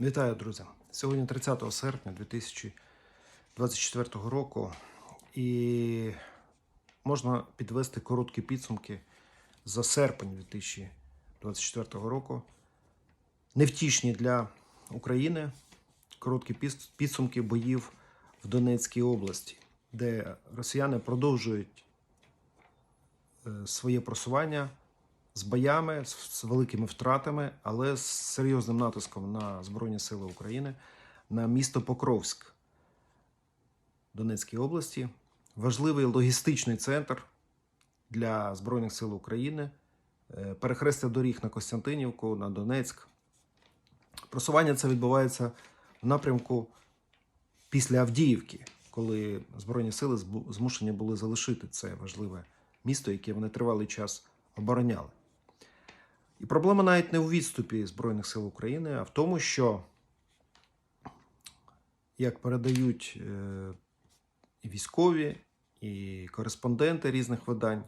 Вітаю, друзі! Сьогодні 30 серпня 2024 року, і можна підвести короткі підсумки за серпень 2024 року. Невтішні для України короткі підсумки боїв в Донецькій області, де росіяни продовжують е, своє просування з боями, з, великими втратами, але з серйозним натиском на Збройні Сили України, на місто Покровськ Донецької області. Важливий логістичний центр для Збройних сил України, е, перехрестя доріг на Костянтинівку, на Донецьк. Просування це відбувається в напрямку після Авдіївки, коли Збройні сили змушені були залишити це важливе місто, яке вони тривалий час обороняли. І проблема навіть не у відступі Збройних сил України, а в тому, що, як передають е, і військові, і кореспонденти різних видань,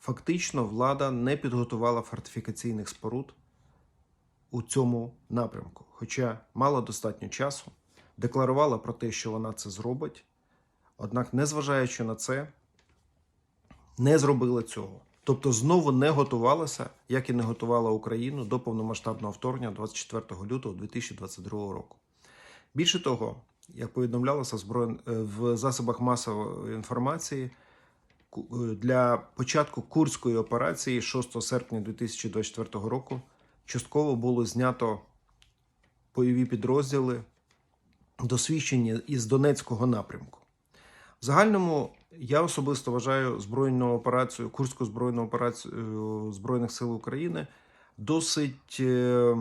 фактично влада не підготувала фортифікаційних споруд у цьому напрямку. Хоча мала достатньо часу, декларувала про те, що вона це зробить. Однак, незважаючи на це, не зробила цього. Тобто знову не готувалася, як і не готувала Україну до повномасштабного вторгнення 24 лютого 2022 року. Більше того, як повідомлялося е, в засобах масової інформації, е, для початку курської операції 6 серпня 2024 року частково було знято бойові підрозділи, досвідчені із Донецького напрямку. В загальному я особисто вважаю збройну операцію, Курську збройну операцію е, Збройних сил України досить е,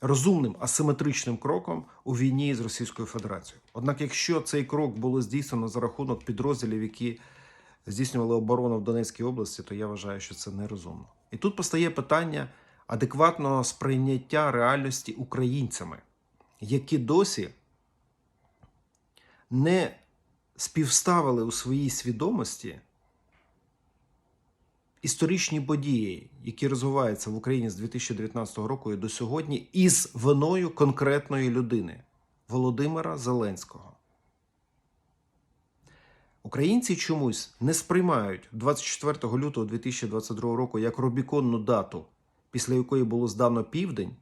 розумним асиметричним кроком у війні з Російською Федерацією. Однак, якщо цей крок було здійснено за рахунок підрозділів, які здійснювали оборону в Донецькій області, то я вважаю, що це нерозумно. І тут постає питання адекватного сприйняття реальності українцями, які досі не співставили у своїй свідомості історичні події, які розвиваються в Україні з 2019 року і до сьогодні, із виною конкретної людини Володимира Зеленського. Українці чомусь не сприймають 24 лютого 2022 року як Рубіконну дату, після якої було здано південь,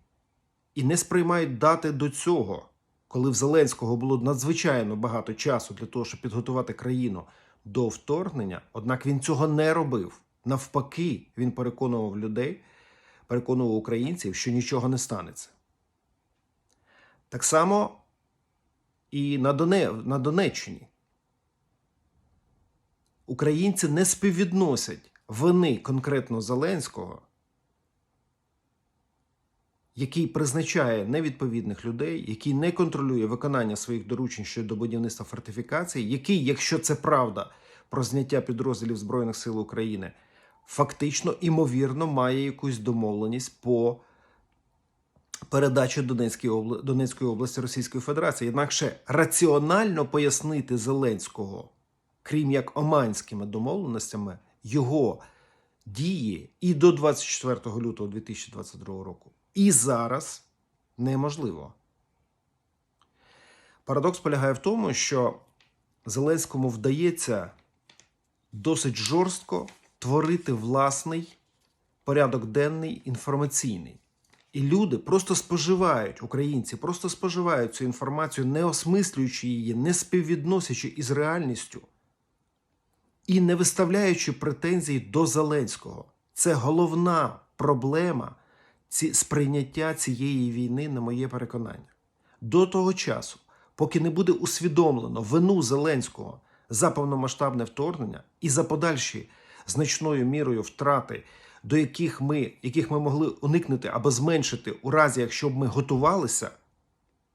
і не сприймають дати до цього, коли в Зеленського було надзвичайно багато часу для того, щоб підготувати країну до вторгнення, однак він цього не робив. Навпаки, він переконував людей, переконував українців, що нічого не станеться. Так само і на, Доне... на Донеччині. Українці не співвідносять вини конкретно Зеленського який призначає невідповідних людей, який не контролює виконання своїх доручень щодо будівництва фортифікацій, який, якщо це правда про зняття підрозділів Збройних сил України, фактично імовірно має якусь домовленість по передачі Донецької, обла... Області Російської Федерації. Інакше раціонально пояснити Зеленського, крім як оманськими домовленостями, його дії і до 24 лютого 2022 року. І зараз неможливо. Парадокс полягає в тому, що Зеленському вдається досить жорстко творити власний порядок денний інформаційний. І люди просто споживають, українці просто споживають цю інформацію, не осмислюючи її, не співвідносячи із реальністю і не виставляючи претензій до Зеленського. Це головна проблема ці, сприйняття цієї війни, на моє переконання. До того часу, поки не буде усвідомлено вину Зеленського за повномасштабне вторгнення і за подальші значною мірою втрати, до яких ми, яких ми могли уникнути або зменшити у разі, якщо б ми готувалися,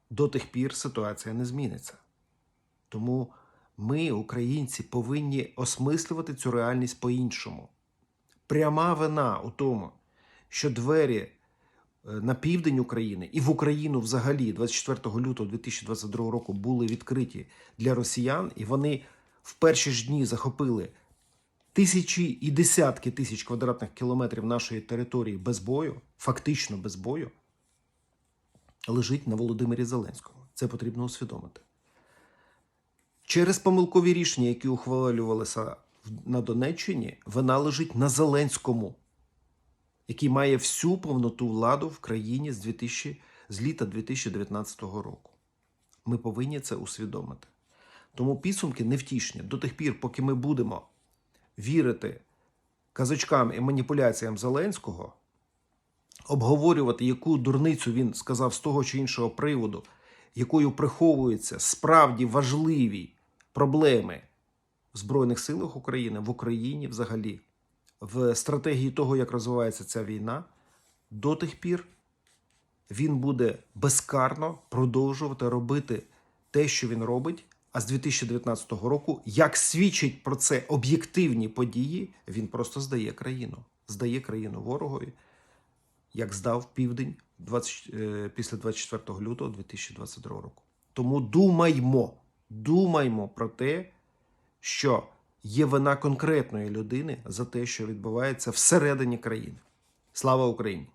до тих пір ситуація не зміниться. Тому ми, українці, повинні осмислювати цю реальність по-іншому. Пряма вина у тому, що двері на південь України і в Україну взагалі 24 лютого 2022 року були відкриті для росіян, і вони в перші ж дні захопили тисячі і десятки тисяч квадратних кілометрів нашої території без бою, фактично без бою. лежить на Володимирі Зеленському. Це потрібно усвідомити. Через помилкові рішення, які ухвалювалися на Донеччині, вина лежить на Зеленському, який має всю повноту владу в країні з, 2000, з літа 2019 року. Ми повинні це усвідомити. Тому підсумки невтішні до тих пір, поки ми будемо вірити казочкам і маніпуляціям Зеленського, обговорювати, яку дурницю він сказав з того чи іншого приводу, якою приховуються справді важливі проблеми в Збройних силах України, в Україні взагалі, в стратегії того, як розвивається ця війна, до тих пір він буде безкарно продовжувати робити те, що він робить. А з 2019 року, як свідчить про це об'єктивні події, він просто здає країну, здає країну ворогові, як здав південь 20, е, після 24 лютого 2022 року. Тому думаймо, думаймо про те, що є вина конкретної людини за те, що відбувається всередині країни. Слава Україні!